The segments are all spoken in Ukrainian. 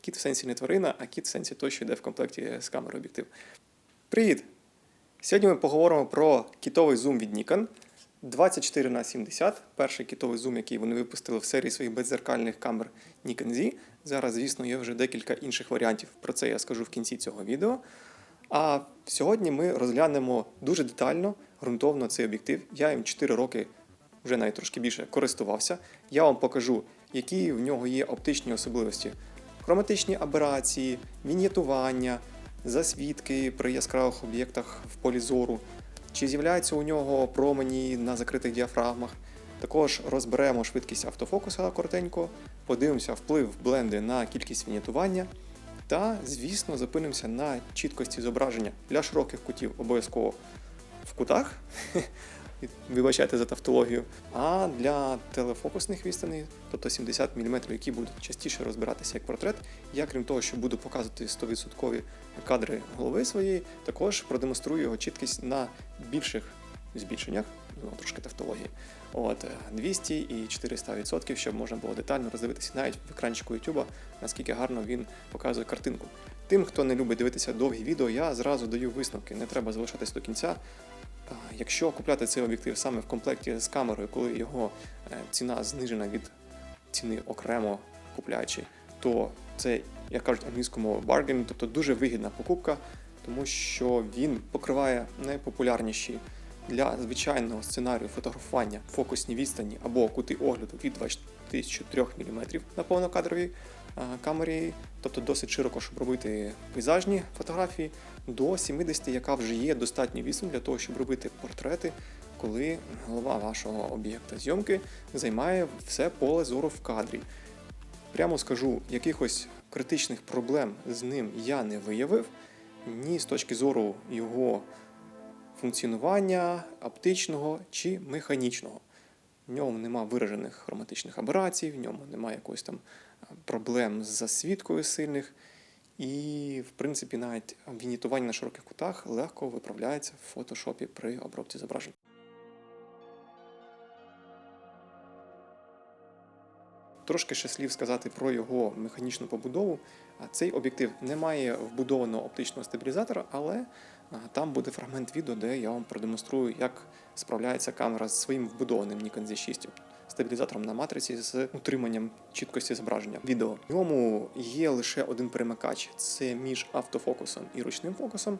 Кіт в сенсі не тварина, а кіт в сенсі той, що йде в комплекті з камерою об'єктив. Привіт! Сьогодні ми поговоримо про кітовий зум від Nikon 24 на 70 перший кітовий зум, який вони випустили в серії своїх беззеркальних камер Nikon Z. Зараз, звісно, є вже декілька інших варіантів. Про це я скажу в кінці цього відео. А сьогодні ми розглянемо дуже детально, ґрунтовно цей об'єктив. Я їм 4 роки, вже навіть трошки більше, користувався. Я вам покажу, які в нього є оптичні особливості. Хроматичні аберації, мініатування, засвідки при яскравих об'єктах в полі зору, чи з'являються у нього промені на закритих діафрагмах. Також розберемо швидкість автофокуса коротенько, подивимося вплив бленди на кількість вінітування. Та, звісно, зупинимося на чіткості зображення для широких кутів обов'язково в кутах. Вибачайте за тавтологію. А для телефокусних відстаней, тобто 70 мм, які будуть частіше розбиратися як портрет, я, крім того, що буду показувати 100% кадри голови своєї, також продемонструю його чіткість на більших збільшеннях, ну, трошки тавтології. От 200 і 400%, щоб можна було детально роздивитися навіть в екранчику YouTube, наскільки гарно він показує картинку. Тим, хто не любить дивитися довгі відео, я зразу даю висновки. Не треба залишатись до кінця. Якщо купляти цей об'єктив саме в комплекті з камерою, коли його е, ціна знижена від ціни окремо купляючи, то це, як кажуть англійською мовою, bargain, тобто дуже вигідна покупка, тому що він покриває найпопулярніші для звичайного сценарію фотографування фокусні відстані або кути огляду від 24 мм на повнокадровій камері, тобто досить широко, щоб робити пейзажні фотографії, до 70, яка вже є достатньо відстань для того, щоб робити портрети, коли голова вашого об'єкта зйомки займає все поле зору в кадрі. Прямо скажу, якихось критичних проблем з ним я не виявив, ні з точки зору його функціонування оптичного чи механічного. В ньому нема виражених хроматичних аберацій, в ньому немає якоїсь там проблем з засвідкою сильних. І, в принципі, навіть вінітування на широких кутах легко виправляється в фотошопі при обробці зображень. Трошки ще слів сказати про його механічну побудову. Цей об'єктив не має вбудованого оптичного стабілізатора, але там буде фрагмент відео, де я вам продемонструю, як справляється камера з своїм вбудованим Nikon Z6 стабілізатором на матриці з утриманням чіткості зображення відео. В ньому є лише один перемикач: це між автофокусом і ручним фокусом.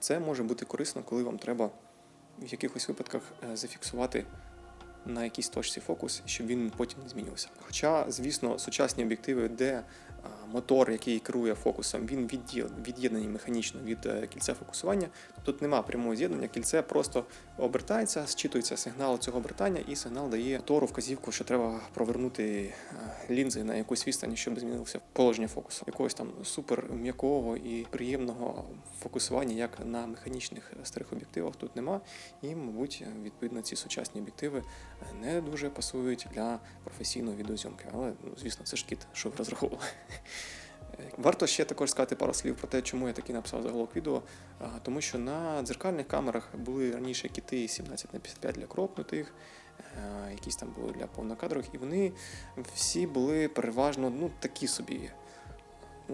Це може бути корисно, коли вам треба в якихось випадках е, зафіксувати на якійсь точці фокус, щоб він потім не змінювався. Хоча, звісно, сучасні об'єктиви, де мотор, який керує фокусом, він від'єднаний механічно від е, кільця фокусування. Тут нема прямого з'єднання, кільце просто обертається, зчитується сигнал цього обертання, і сигнал дає мотору вказівку, що треба провернути е, лінзи на якусь відстані, щоб змінилося положення фокусу. Якогось там супер м'якого і приємного фокусування, як на механічних старих об'єктивах, тут нема. І, мабуть, відповідно, ці сучасні об'єктиви не дуже пасують для професійної відеозйомки. Але, ну, звісно, це ж кіт, що розраховували. Варто ще також сказати пару слів про те, чому я такий написав заголовок відео. Тому що на дзеркальних камерах були раніше кіти 17 на 55 для кропнутих, е, якісь там були для повнокадрових, і вони всі були переважно ну, такі собі.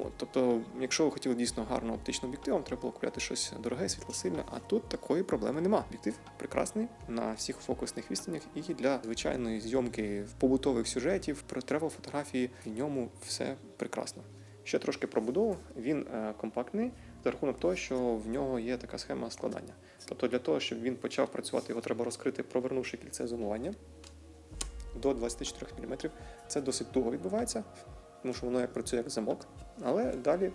От, тобто, якщо ви хотіли дійсно гарну оптичну об'єктив, вам треба було купляти щось дороге, світлосильне, а тут такої проблеми нема. Об'єктив прекрасний на всіх фокусних відстанях і для звичайної зйомки побутових сюжетів, про тревел фотографії в ньому все прекрасно. Ще трошки про будову. Він е, компактний за рахунок того, що в нього є така схема складання. Тобто для того, щоб він почав працювати, його треба розкрити, провернувши кільце зумування до 24 мм. Це досить туго відбувається, тому що воно як працює як замок. Але далі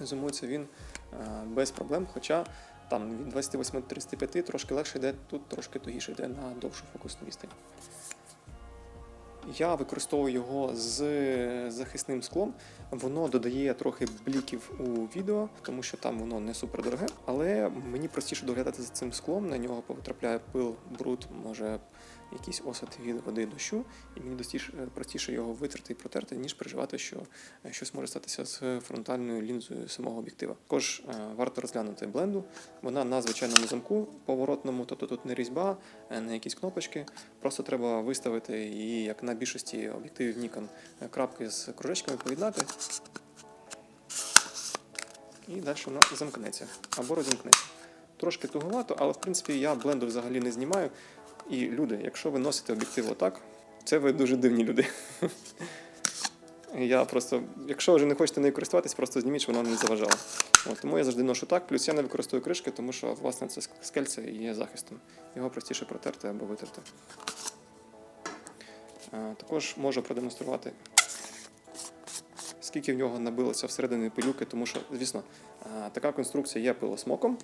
зумується він е, без проблем. Хоча там від 28 до 35 трошки легше йде, тут трошки тугіше йде на довшу фокусну відстань. Я використовую його з захисним склом. Воно додає трохи бліків у відео, тому що там воно не супер дороге, але мені простіше доглядати за цим склом. На нього потрапляє пил, бруд, може якийсь осад від води дощу, і мені достіше, простіше його витерти і протерти, ніж переживати, що е, щось може статися з фронтальною лінзою самого об'єктива. Також е, варто розглянути бленду. Вона на звичайному замку поворотному, тобто тут не різьба, е, не якісь кнопочки. Просто треба виставити її, як на більшості об'єктивів Nikon, е, крапки з кружечками поєднати. і далі вона замкнеться або розімкнеться. Трошки туговато, але в принципі я бленду взагалі не знімаю. І люди, якщо ви носите об'єктив отак, це ви дуже дивні люди. Я просто, якщо вже не хочете нею користуватись, просто зніміть, щоб вона не заважала. От, тому я завжди ношу так. Плюс я не використовую кришки, тому що власне це скельце є захистом. Його простіше протерти або витерти. А, також можу продемонструвати, скільки в нього набилося всередині пилюки, тому що, звісно, така конструкція є пилосмоком,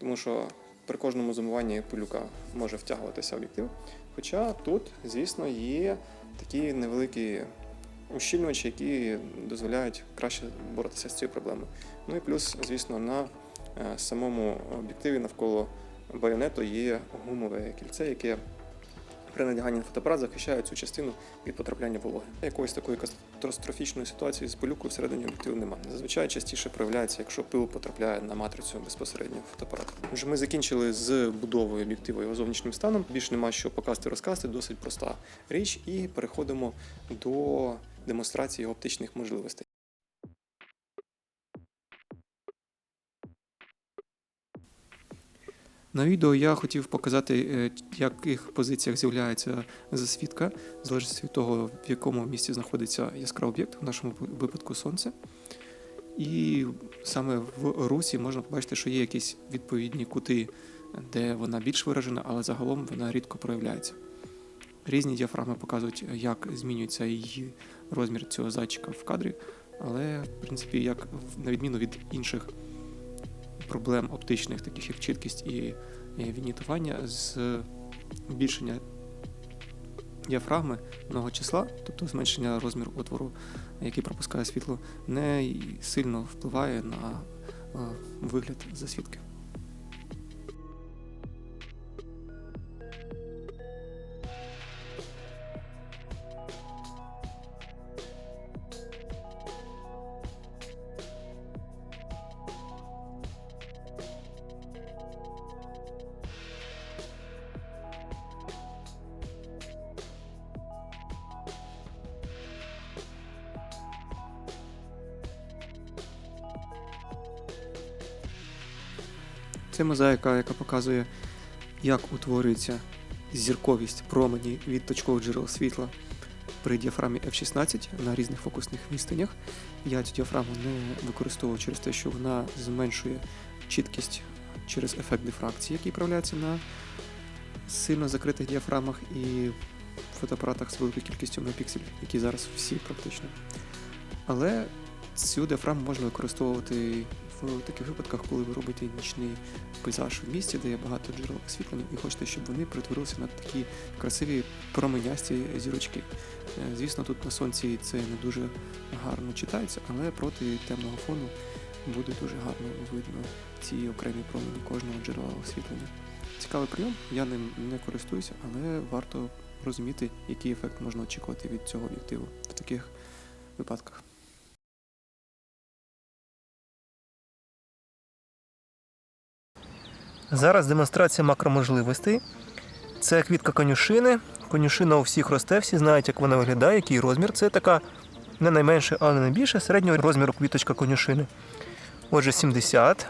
тому що при кожному зумуванні пилюка може втягуватися в об'єктив. Хоча тут, звісно, є такі невеликі ущільнювачі, які дозволяють краще боротися з цією проблемою. Ну і плюс, звісно, на е, самому об'єктиві навколо байонету є гумове кільце, яке при надяганні на фотоапарат захищає цю частину від потрапляння вологи. Якоїсь такої катастрофічної ситуації з пилюкою всередині об'єктиву немає. Зазвичай частіше проявляється, якщо пил потрапляє на матрицю безпосередньо фотоапарату. Отже, ми закінчили з будовою об'єктиву його зовнішнім станом. Більше нема що показати, розказати, досить проста річ, і переходимо до демонстрації його оптичних можливостей. На відео я хотів показати, е, в яких позиціях з'являється засвідка, залежить від того, в якому місці знаходиться яскравий об'єкт, в нашому випадку сонце. І саме в русі можна побачити, що є якісь відповідні кути, де вона більш виражена, але загалом вона рідко проявляється. Різні діафрагми показують, як змінюється її розмір цього зайчика в кадрі, але, в принципі, як на відміну від інших проблем оптичних, таких як чіткість і вінітування, збільшення діафрагми много числа, тобто зменшення розміру отвору, який пропускає світло, не сильно впливає на е, вигляд засвідки. Це мозаїка, яка показує, як утворюється зірковість промені від точкових джерел світла при діафрамі F16 на різних фокусних відстанях. Я цю діафраму не використовую через те, що вона зменшує чіткість через ефект дифракції, який проявляється на сильно закритих діафрамах і фотоапаратах з великою кількістю мегапікселів, які зараз всі практично. Але цю діафраму можна використовувати в таких випадках, коли ви робите нічний пейзаж в місті, де є багато джерел освітлення, і хочете, щоб вони перетворилися на такі красиві променясті зірочки. Е, Звісно, тут на сонці це не дуже гарно читається, але проти темного фону буде дуже гарно видно ці окремі промені кожного джерела освітлення. Цікавий прийом, я ним не користуюся, але варто розуміти, який ефект можна очікувати від цього об'єктиву в таких випадках. Зараз демонстрація макроможливостей. Це квітка конюшини. Конюшина у всіх росте, всі знають, як вона виглядає, який розмір. Це така не найменша, але не найбільша середнього розміру квіточка конюшини. Отже, 70.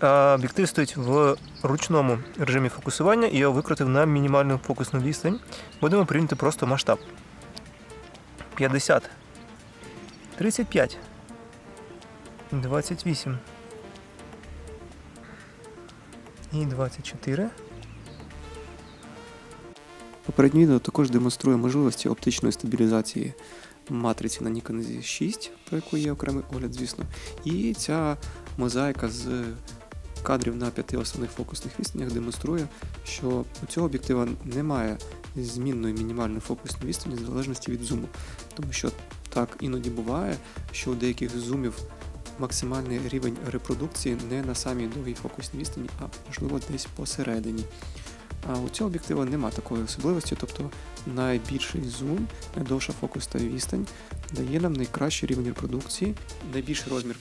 А об'єктив стоїть в ручному режимі фокусування і я викрутив на мінімальну фокусну відстань. Будемо порівняти просто масштаб. 50. 35. 28. І 24. Попереднє відео також демонструє можливості оптичної стабілізації матриці на Nikon Z6, про яку є окремий огляд, звісно. І ця мозаїка з кадрів на п'яти основних фокусних відстанях демонструє, що у цього об'єктива немає змінної мінімальної фокусної відстані в залежності від зуму. Тому що так іноді буває, що у деяких зумів максимальний рівень репродукції не на самій довгій фокусній відстані, а можливо десь посередині. А у цього об'єктива нема такої особливості, тобто найбільший зум, найдовша фокусна відстань дає нам найкращий рівень репродукції, найбільший розмір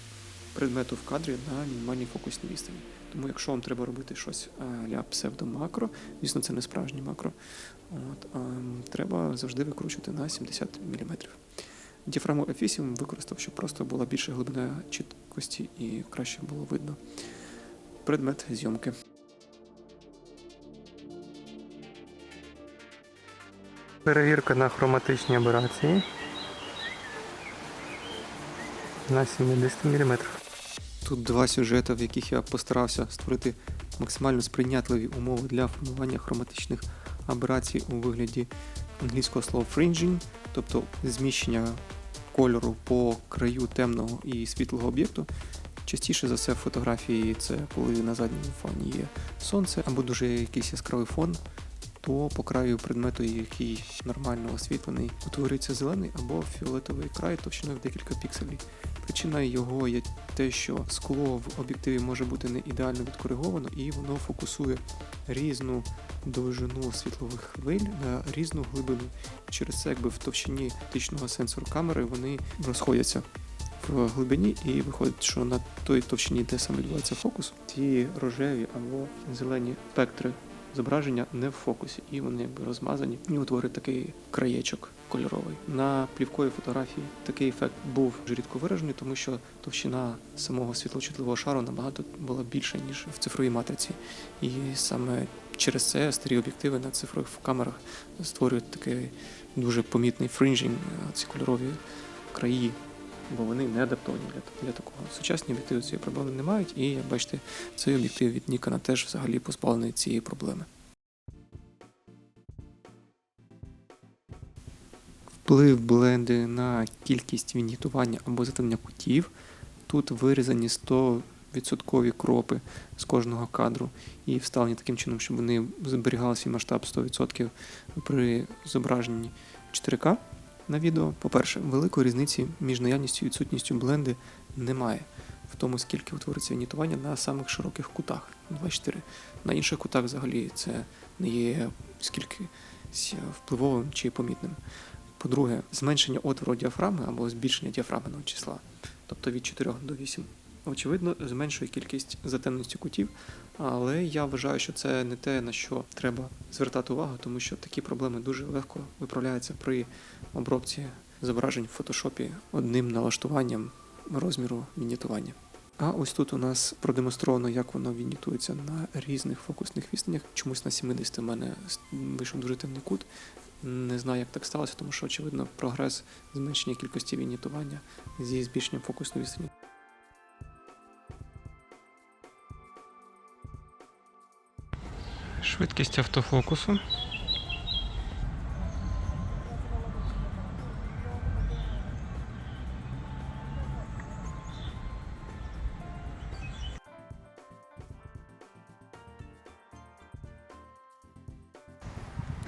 предмету в кадрі на мінімальній фокусній відстані. Тому якщо вам треба робити щось для псевдомакро, звісно, це не справжнє макро, от, а, треба завжди викручувати на 70 мм. Діафраму F8 використав, щоб просто була більша глибина чіт- якості і краще було видно предмет зйомки. Перевірка на хроматичні аберації на 70 мм. Тут два сюжети, в яких я постарався створити максимально сприйнятливі умови для формування хроматичних аберацій у вигляді англійського слова fringing, тобто зміщення кольору по краю темного і світлого об'єкту. Частіше за все в фотографії це коли на задньому фоні є сонце або дуже якийсь яскравий фон, то по краю предмету, який нормально освітлений, утворюється зелений або фіолетовий край товщиною в декілька пікселів. Причина його є те, що скло в об'єктиві може бути не ідеально відкориговано, і воно фокусує різну довжину світлових хвиль на різну глибину. Через це, якби в товщині оптичного сенсору камери вони розходяться в глибині, і виходить, що на той товщині, де саме відбувається фокус, ті рожеві або зелені спектри зображення не в фокусі, і вони якби розмазані і утворюють такий краєчок кольоровий. На плівковій фотографії такий ефект був рідко виражений, тому що товщина самого світлочутливого шару набагато була більша, ніж в цифровій матриці. І саме через це старі об'єктиви на цифрових камерах створюють такий дуже помітний фринжінг, ці кольорові краї. Бо вони не адаптовані для, для такого. Сучасні об'єктиви цієї проблеми не мають, і як бачите, цей об'єктив від Nikon теж взагалі позбавлений цієї проблеми. Вплив бленди на кількість вінітування або затемнення кутів. Тут вирізані 100% кропи з кожного кадру і вставлені таким чином, щоб вони зберігали свій масштаб 100% при зображенні 4К на відео. По-перше, великої різниці між наявністю і відсутністю бленди немає в тому, скільки утвориться вінітування на самих широких кутах 24. На інших кутах взагалі це не є скільки впливовим чи помітним. По-друге, зменшення отвору діафрагми або збільшення діафрагменного числа, тобто від 4 до 8. Очевидно, зменшує кількість затемності кутів, але я вважаю, що це не те, на що треба звертати увагу, тому що такі проблеми дуже легко виправляються при обробці зображень в фотошопі одним налаштуванням розміру вінітування. А ось тут у нас продемонстровано, як воно вінітується на різних фокусних відстанях. Чомусь на 70 у мене вийшов дуже темний кут. Не знаю, як так сталося, тому що, очевидно, прогрес зменшення кількості вінітування зі збільшенням фокусної відстані. Швидкість автофокусу.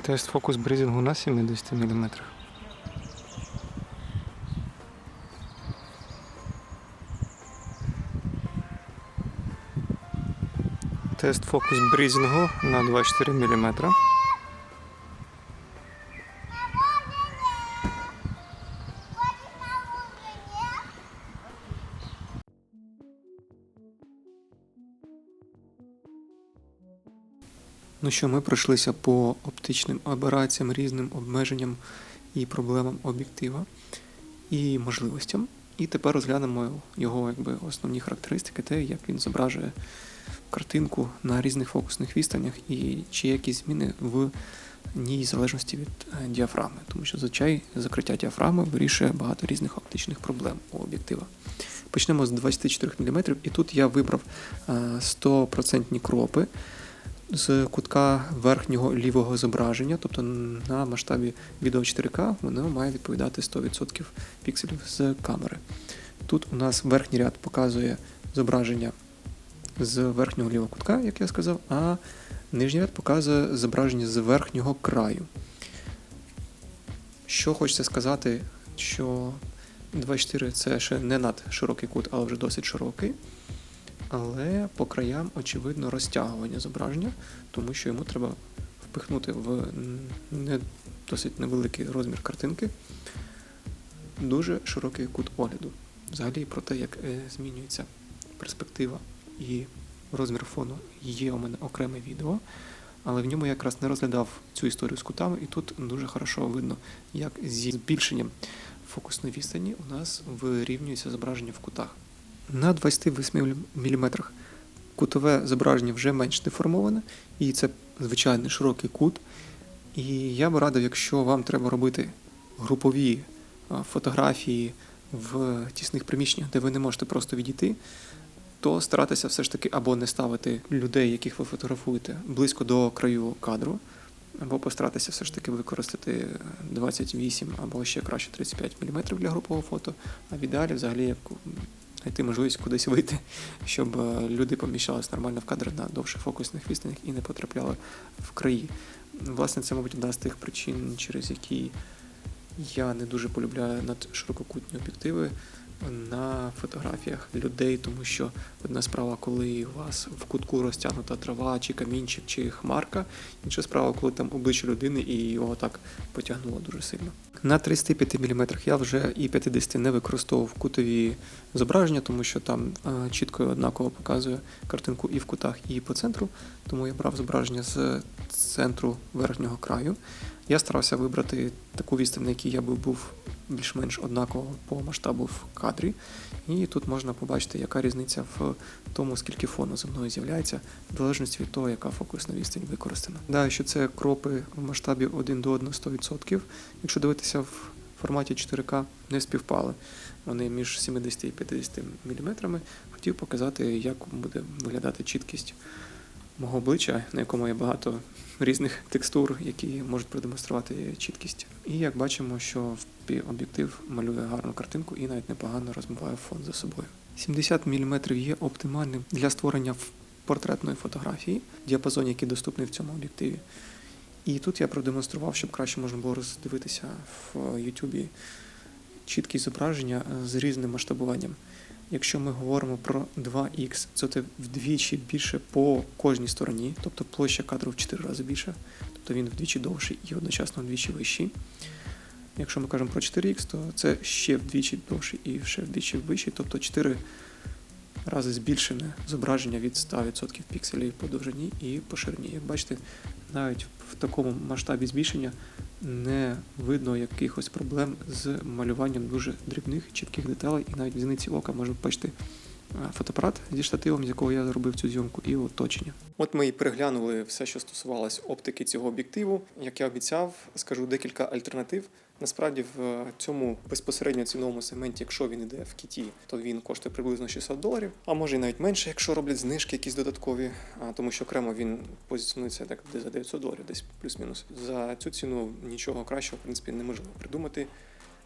Тест фокус бризінгу на 70 мм. Тест фокус брізингу на 24 мм. Ну що, ми пройшлися по оптичним абераціям, різним обмеженням і проблемам об'єктива і можливостям. І тепер розглянемо його якби, основні характеристики, те, як він зображує картинку на різних фокусних відстанях і чи є якісь зміни в ній в залежності від е, діафрагми. Тому що зазвичай закриття діафрагми вирішує багато різних оптичних проблем у об'єктива. Почнемо з 24 мм, і тут я вибрав е, 100% кропи з кутка верхнього лівого зображення, тобто на масштабі відео 4К, воно має відповідати 100% пікселів з камери. Тут у нас верхній ряд показує зображення з верхнього лівого кутка, як я сказав, а нижній ряд показує зображення з верхнього краю. Що хочеться сказати, що 24 це ще не над широкий кут, але вже досить широкий. Але по краям, очевидно, розтягування зображення, тому що йому треба впихнути в не досить невеликий розмір картинки дуже широкий кут огляду. Взагалі про те, як е, змінюється перспектива і розмір фону, є у мене окреме відео, але в ньому я якраз не розглядав цю історію з кутами, і тут дуже хорошо видно, як зі збільшенням фокусної відстані у нас вирівнюється зображення в кутах. На 28 мм кутове зображення вже менш деформоване, і це звичайний широкий кут. І я би радив, якщо вам треба робити групові фотографії в тісних приміщеннях, де ви не можете просто відійти, то старатися все ж таки або не ставити людей, яких ви фотографуєте, близько до краю кадру, або постаратися все ж таки використати 28 або ще краще 35 мм для групового фото, а в ідеалі взагалі як знайти можливість кудись вийти, щоб е, люди поміщались нормально в кадр на довших фокусних відстанях і не потрапляли в краї. Власне, це, мабуть, одна з тих причин, через які я не дуже полюбляю надширококутні об'єктиви на фотографіях людей, тому що одна справа, коли у вас в кутку розтягнута трава, чи камінчик, чи хмарка, інша справа, коли там обличчя людини і його так потягнуло дуже сильно. На 35 мм я вже і 50 не використовував кутові зображення, тому що там е, чітко і однаково показує картинку і в кутах, і по центру. Тому я брав зображення з центру верхнього краю. Я старався вибрати таку відстань, на якій я би був більш-менш однаково по масштабу в кадрі. І тут можна побачити, яка різниця в тому, скільки фону зі мною з'являється, в залежності від того, яка фокусна відстань використана. Да, що це кропи в масштабі 1 до 1 100%. Якщо дивитися в форматі 4К, не співпали. Вони між 70 і 50 мм. Хотів показати, як буде виглядати чіткість мого обличчя, на якому є багато різних текстур, які можуть продемонструвати чіткість. І як бачимо, що об'єктив малює гарну картинку і навіть непогано розмиває фон за собою. 70 мм є оптимальним для створення портретної фотографії, діапазон, який доступний в цьому об'єктиві. І тут я продемонстрував, щоб краще можна було роздивитися в YouTube чіткість зображення е, з різним масштабуванням. Якщо ми говоримо про 2х, то це вдвічі більше по кожній стороні, тобто площа кадру в 4 рази більша, тобто він вдвічі довший і одночасно вдвічі вищий. Якщо ми кажемо про 4х, то це ще вдвічі довший і ще вдвічі вищий, тобто 4 рази збільшене зображення від 100% пікселів по довжині і по ширині. Як бачите, навіть в такому масштабі збільшення не видно якихось проблем з малюванням дуже дрібних, чітких деталей, і навіть в зіниці ока можна бачити фотоапарат зі штативом, з якого я зробив цю зйомку, і оточення. От ми і переглянули все, що стосувалось оптики цього об'єктиву. Як я обіцяв, скажу декілька альтернатив. Насправді в цьому безпосередньо ціновому сегменті, якщо він іде в кіті, то він коштує приблизно 600 доларів, а може і навіть менше, якщо роблять знижки якісь додаткові, тому що окремо він позиціонується так де за 900 доларів, десь плюс-мінус. За цю ціну нічого кращого, в принципі, неможливо придумати.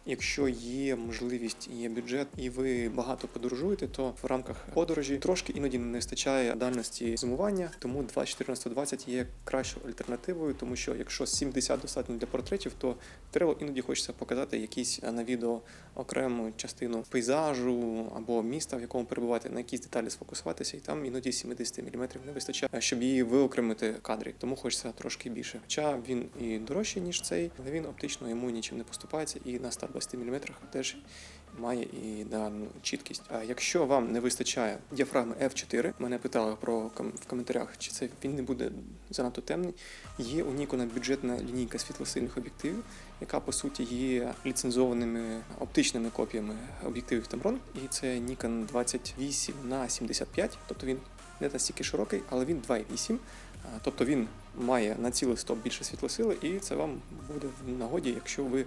Якщо є можливість, є бюджет, і ви багато подорожуєте, то в рамках подорожі трошки іноді не вистачає дальності зумування, тому 24 на 120 є кращою альтернативою, тому що якщо 70 достатньо для портретів, то треба іноді хочеться показати якісь е, на відео окрему частину пейзажу або міста, в якому перебувати, на якісь деталі сфокусуватися, і там іноді 70 мм не вистачає, е, щоб її виокремити в кадрі. Тому хочеться трошки більше. Хоча він і дорожчий, ніж цей, але він оптично йому нічим не поступається, і на 120 мм теж має і дану чіткість. А якщо вам не вистачає діафрагми F4, мене питали про в коментарях, чи це він не буде занадто темний. Є у Nikon бюджетна лінійка світлосильних об'єктивів, яка по суті є ліцензованими оптичними копіями об'єктивів Tamron. І це Nikon 28 на 75, тобто він не настільки широкий, але він 2,8. Тобто він має на цілий стоп більше світлосили, і це вам буде в нагоді, якщо ви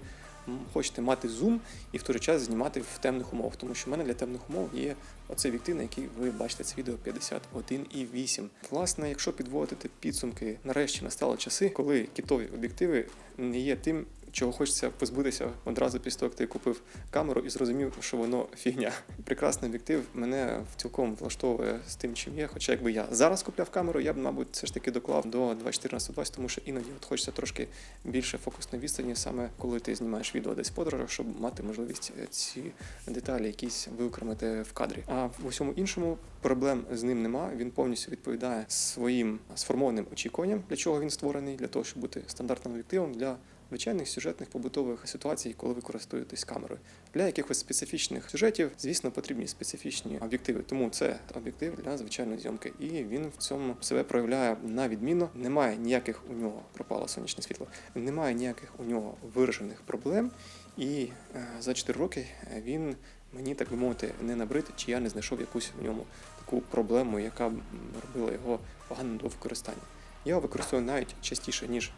хочете мати зум і в той же час знімати в темних умовах. Тому що в мене для темних умов є оцей об'єктив, на який ви бачите це відео 51,8. Власне, якщо підводити підсумки, нарешті настали часи, коли кітові об'єктиви не є тим. Чого хочеться позбутися одразу після того, як ти купив камеру і зрозумів, що воно фігня. Прекрасний об'єктив мене цілком влаштовує з тим, чим є. Хоча якби я зараз купляв камеру, я б, мабуть, все ж таки доклав до 24 на 120, тому що іноді от хочеться трошки більше фокусної відстані, саме коли ти знімаєш відео десь подорожах, щоб мати можливість е, ці деталі якісь виокремити в кадрі. А в усьому іншому проблем з ним нема. Він повністю відповідає своїм сформованим очікуванням, для чого він створений, для того, щоб бути стандартним об'єктивом для звичайних сюжетних побутових ситуацій, коли ви користуєтесь камерою. Для якихось специфічних сюжетів, звісно, потрібні специфічні об'єктиви. Тому це об'єктив для звичайної зйомки. І він в цьому себе проявляє на відмінно. Немає ніяких у нього пропало сонячне світло, немає ніяких у нього виражених проблем. І е, за 4 роки він мені, так би мовити, не набрити, чи я не знайшов якусь в ньому таку проблему, яка б робила його поганим до використання. Я його використовую навіть частіше, ніж е,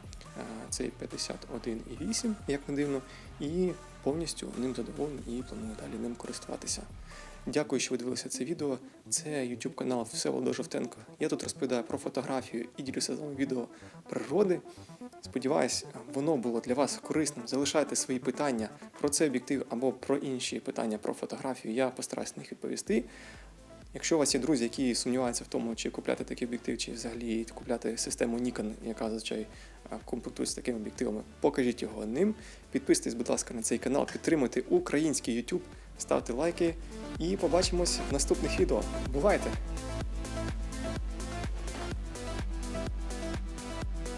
цей 51,8, як не дивно, і повністю ним задоволений і планую далі ним користуватися. Дякую, що ви дивилися це відео. Це YouTube канал Всеволода Жовтенко. Я тут розповідаю про фотографію і ділюся з вами відео природи. Сподіваюсь, воно було для вас корисним. Залишайте свої питання про цей об'єктив або про інші питання про фотографію. Я постараюсь на них відповісти. Якщо у вас є друзі, які сумніваються в тому, чи купляти такий об'єктив, чи взагалі купляти систему Nikon, яка зазвичай комплектується комплектує з такими об'єктивами, покажіть його ним. Підписуйтесь, будь ласка, на цей канал, підтримуйте український YouTube, ставте лайки і побачимось в наступних відео. Бувайте!